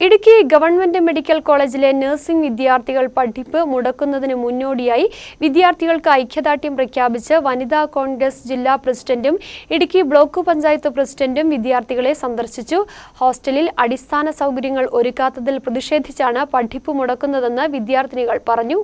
Idukki government medical കോളേജിലെ nursing വിദ്യാർത്ഥികൾ പഠിപ്പ് മുടക്കുന്നതിന് മുന്നോടിയായി വിദ്യാർത്ഥികൾക്ക് ഐക്യദാർഢ്യം പ്രഖ്യാപിച്ച് വനിതാ കോൺഗ്രസ് ജില്ലാ പ്രസിഡന്റും ഇടുക്കി ബ്ലോക്ക് പഞ്ചായത്ത് പ്രസിഡന്റും വിദ്യാർത്ഥികളെ സന്ദർശിച്ചു. ഹോസ്റ്റലിൽ അടിസ്ഥാന സൗകര്യങ്ങൾ ഒരുക്കാത്തതിൽ പ്രതിഷേധിച്ചാണ് പഠിപ്പ് മുടക്കുന്നതെന്ന് വിദ്യാർത്ഥിനികൾ പറഞ്ഞു.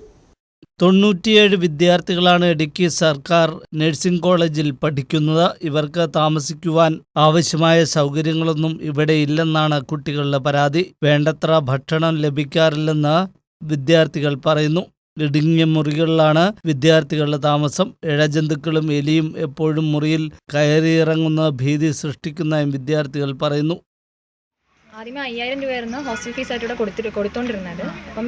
തൊണ്ണൂറ്റിയേഴ് വിദ്യാർത്ഥികളാണ് ഇടുക്കി സർക്കാർ നഴ്സിംഗ് കോളേജിൽ പഠിക്കുന്നത്. ഇവർക്ക് താമസിക്കുവാൻ ആവശ്യമായ സൗകര്യങ്ങളൊന്നും ഇവിടെ ഇല്ലെന്നാണ് കുട്ടികളുടെ പരാതി. വേണ്ടത്ര ഭക്ഷണം ലഭിക്കാറില്ലെന്ന് വിദ്യാർത്ഥികൾ പറയുന്നു. ഇടുങ്ങിയ മുറികളിലാണ് വിദ്യാർത്ഥികളുടെ താമസം. ഇഴജന്തുക്കളും എലിയും എപ്പോഴും മുറിയിൽ കയറിയിറങ്ങുന്ന ഭീതി സൃഷ്ടിക്കുന്നതായും വിദ്യാർത്ഥികൾ പറയുന്നു. ആദ്യമേ അയ്യായിരം രൂപയായിരുന്നു ഹോസ്റ്റൽ ഫീസ് ആയിട്ട് ഇവിടെ കൊടുത്തിട്ട് കൊടുത്തോണ്ടിരുന്നത്. അപ്പം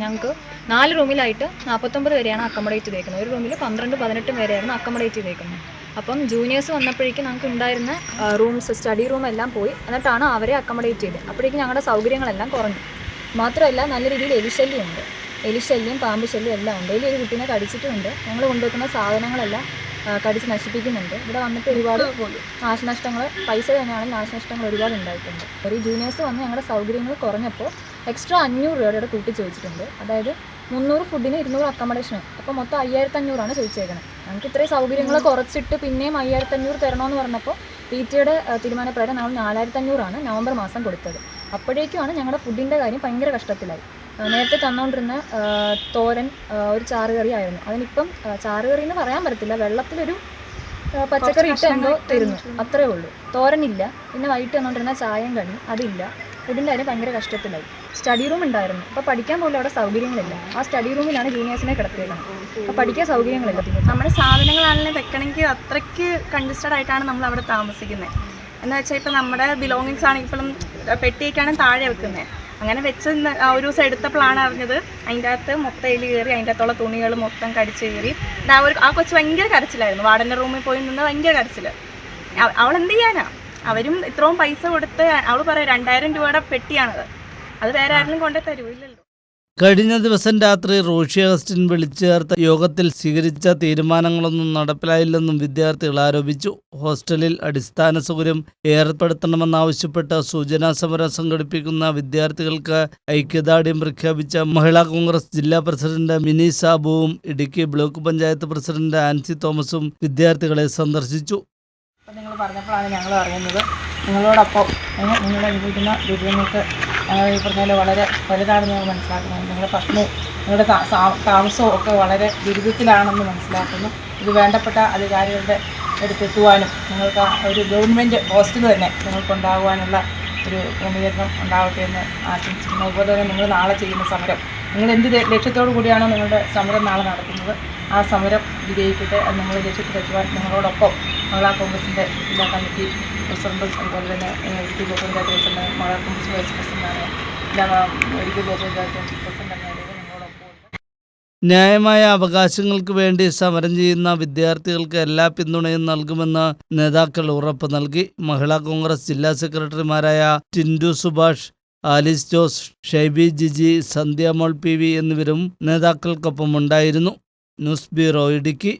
ഞങ്ങൾക്ക് നാല് റൂമിലായിട്ട് നാൽപ്പത്തൊമ്പത് വരെയാണ് അക്കോമഡേറ്റ് ചെയ്തേക്കുന്നത്. ഒരു റൂമിൽ പന്ത്രണ്ട് പതിനെട്ട് പേരെയായിരുന്നു അക്കോമഡേറ്റ് ചെയ്തേക്കുന്നത്. അപ്പം ജൂനിയേഴ്സ് വന്നപ്പോഴേക്കും ഞങ്ങൾക്ക് ഉണ്ടായിരുന്ന റൂംസ് സ്റ്റഡി റൂം എല്ലാം പോയി. എന്നിട്ടാണ് അവരെ അക്കോമഡേറ്റ് ചെയ്തത് അപ്പോഴേക്കും ഞങ്ങളുടെ സൗകര്യങ്ങളെല്ലാം കുറഞ്ഞു. മാത്രമല്ല നല്ല രീതിയിൽ എലിശല്യം ഉണ്ട് എലിശല്യം പാമ്പ് ശല്യം എല്ലാം ഉണ്ട്. ഒരു കുട്ടീനെ കടിച്ചിട്ടുമുണ്ട്. ഞങ്ങൾ കൊണ്ടുവെക്കുന്ന സാധനങ്ങളെല്ലാം കടിച്ച് നശിപ്പിക്കുന്നുണ്ട്. ഇവിടെ വന്നിട്ട് ഒരുപാട് നാശനഷ്ടങ്ങൾ പൈസ തന്നെയാണെങ്കിൽ നാശനഷ്ടങ്ങൾ ഒരുപാട് ഉണ്ടായിട്ടുണ്ട്. ഒരു ജൂനിയേഴ്സ് വന്ന് ഞങ്ങളുടെ സൗകര്യങ്ങൾ കുറഞ്ഞപ്പോൾ എക്സ്ട്രാ അഞ്ഞൂറ് രൂപയുടെ കൂട്ടി ചോദിച്ചിട്ടുണ്ട്. അതായത് മുന്നൂറ് ഫുഡിന് ഇരുന്നൂറ് അക്കോമഡേഷന് അപ്പോൾ മൊത്തം അയ്യായിരത്തി അഞ്ഞൂറാണ് ചോദിച്ചേക്കുന്നത് ഞങ്ങൾക്ക് ഇത്രയും സൗകര്യങ്ങൾ കുറച്ചിട്ട് പിന്നെയും അയ്യായിരത്തി അഞ്ഞൂറ് തരണമെന്ന് പറഞ്ഞപ്പോൾ പി ടിയുടെ തീരുമാനപ്രകാരം നമ്മൾ നാലായിരത്തി അഞ്ഞൂറാണ് നവംബർ മാസം കൊടുത്തത്. അപ്പോഴേക്കുമാണ് ഞങ്ങളുടെ ഫുഡിന്റെ കാര്യം ഭയങ്കര കഷ്ടത്തിലായി. നേരത്തെ തന്നുകൊണ്ടിരുന്ന തോരൻ ഒരു ചാറുകറി ആയിരുന്നു അതിനിപ്പം ചാറുകറി എന്ന് പറയാൻ പറ്റത്തില്ല. വെള്ളത്തിലൊരു പച്ചക്കറി ഇട്ട് എന്തോ തരുന്നു. അത്രേ ഉള്ളൂ. തോരനില്ല. പിന്നെ വൈകിട്ട് തന്നുകൊണ്ടിരുന്ന ചായയും കണി അതില്ല. ഫുഡിന്റെ കാര്യം ഭയങ്കര കഷ്ടത്തിലായി. സ്റ്റഡി റൂം ഉണ്ടായിരുന്നു. അപ്പോൾ പഠിക്കാൻ പോലും അവിടെ സൗകര്യങ്ങളില്ല. ആ സ്റ്റഡി റൂമിലാണ് ജൂനിയേഴ്സിനെ കിടത്തിയേക്കുന്നത്. അപ്പോൾ പഠിക്കാൻ സൗകര്യങ്ങളില്ല. നമ്മുടെ സാധനങ്ങളാണെങ്കിലും വെക്കണമെങ്കിൽ അത്രയ്ക്ക് കൺജസ്റ്റഡ് ആയിട്ടാണ് നമ്മൾ അവിടെ താമസിക്കുന്നത്. എന്ന് വെച്ചാൽ ഇപ്പം നമ്മുടെ ബിലോങ്ങിങ്സ് ആണെങ്കിൽ ഇപ്പോഴും പെട്ടിയൊക്കെയാണ് താഴെ വെക്കുന്നത്. അങ്ങനെ വെച്ച് ഒരു ദിവസം എടുത്ത പ്ലാൻ അറിഞ്ഞത് അതിന്റെ അകത്ത് മൊത്തം എലി കയറി അതിന്റെ അകത്തുള്ള തുണികൾ മൊത്തം കടിച്ചു കയറി. ആ ഒരു ആ കൊച്ചു ഭയങ്കര കരച്ചിലായിരുന്നു. വാർഡന്റെ റൂമിൽ പോയി നിന്ന് ഭയങ്കര കരച്ചിൽ അവൾ എന്ത് ചെയ്യാനാ? അവരും ഇത്രയും പൈസ കൊടുത്ത് അവൾ പറയാം രണ്ടായിരം രൂപയുടെ പെട്ടിയാണത്. അത് വേറെ ആരെങ്കിലും കൊണ്ടേ തരുമില്ലല്ലോ കഴിഞ്ഞ ദിവസം രാത്രി റോഷി അഗസ്റ്റിൻ വിളിച്ചു ചേർത്ത യോഗത്തിൽ സ്വീകരിച്ച തീരുമാനങ്ങളൊന്നും നടപ്പിലായില്ലെന്നും വിദ്യാർത്ഥികൾ ആരോപിച്ചു. ഹോസ്റ്റലിൽ അടിസ്ഥാന സൗകര്യം ഏർപ്പെടുത്തണമെന്നാവശ്യപ്പെട്ട് സൂചനാ സമരം സംഘടിപ്പിക്കുന്ന വിദ്യാർത്ഥികൾക്ക് ഐക്യദാർഢ്യം പ്രഖ്യാപിച്ച മഹിളാ കോൺഗ്രസ് ജില്ലാ പ്രസിഡന്റ് മിനി സാബുവും ഇടുക്കി ബ്ലോക്ക് പഞ്ചായത്ത് പ്രസിഡന്റ് ആൻസി തോമസും വിദ്യാർത്ഥികളെ സന്ദർശിച്ചു. നിങ്ങൾ പറഞ്ഞപ്പോഴാണ് ഞങ്ങൾ അറിയുന്നത് നിങ്ങളോടൊപ്പം നിങ്ങൾ അനുഭവിക്കുന്ന ദുരിതങ്ങൾക്ക് ഈ പറഞ്ഞാൽ വളരെ വലുതാണെന്ന് ഞങ്ങൾ മനസ്സിലാക്കുന്നു. നിങ്ങളുടെ ഭക്ഷണവും നിങ്ങളുടെ താമസവും ഒക്കെ വളരെ ദുരിതത്തിലാണെന്ന് മനസ്സിലാക്കുന്നു. ഇത് വേണ്ടപ്പെട്ട അധികാരികളുടെ അടുത്തെത്തുവാനും നിങ്ങൾക്ക് ഒരു ഗവൺമെന്റ് ഹോസ്റ്റൽ തന്നെ നിങ്ങൾക്കുണ്ടാകുവാനുള്ള ഒരു ക്രമീകരണം ഉണ്ടാവട്ടെ എന്ന് ആശംസിക്കുന്നു. അതുപോലെ തന്നെ നിങ്ങൾ നാളെ ചെയ്യുന്ന സമരം. നിങ്ങൾ എന്ത് ലക്ഷ്യത്തോടു കൂടിയാണോ നിങ്ങളുടെ സമരം നാളെ നടത്തുന്നത് ആ സമരം വിജയിക്കട്ടെ അത് നിങ്ങൾ ലക്ഷ്യത്തിലെത്തുവാൻ ഞങ്ങളോടൊപ്പം മഹിളാ കോൺഗ്രസിന്റെ ജില്ലാ കമ്മിറ്റി പ്രസിഡന്റും അതുപോലെ തന്നെ Idukki block panchayat president Mahila Congress vice പ്രസിഡന്റാണ് ഇടുക്കി ബ്ലോക്ക് പഞ്ചായത്ത് പ്രസിഡന്റ് എന്ന നിലയിൽ നിങ്ങളോടൊപ്പം ന്യായമായ അവകാശങ്ങൾക്ക് വേണ്ടി സമരം ചെയ്യുന്ന വിദ്യാർത്ഥികൾക്ക് എല്ലാ പിന്തുണയും നൽകുമെന്ന് നേതാക്കൾ ഉറപ്പ് നൽകി. മഹിളാ കോൺഗ്രസ് ജില്ലാ സെക്രട്ടറിമാരായ ടിൻഡു സുഭാഷ് ആലിസ് ജോസ് ഷൈബി ജിജി സന്ധ്യ മോൾ പി വി എന്നിവരും നേതാക്കൾക്കൊപ്പം ഉണ്ടായിരുന്നു ന്യൂസ് ബ്യൂറോ ഇടുക്കി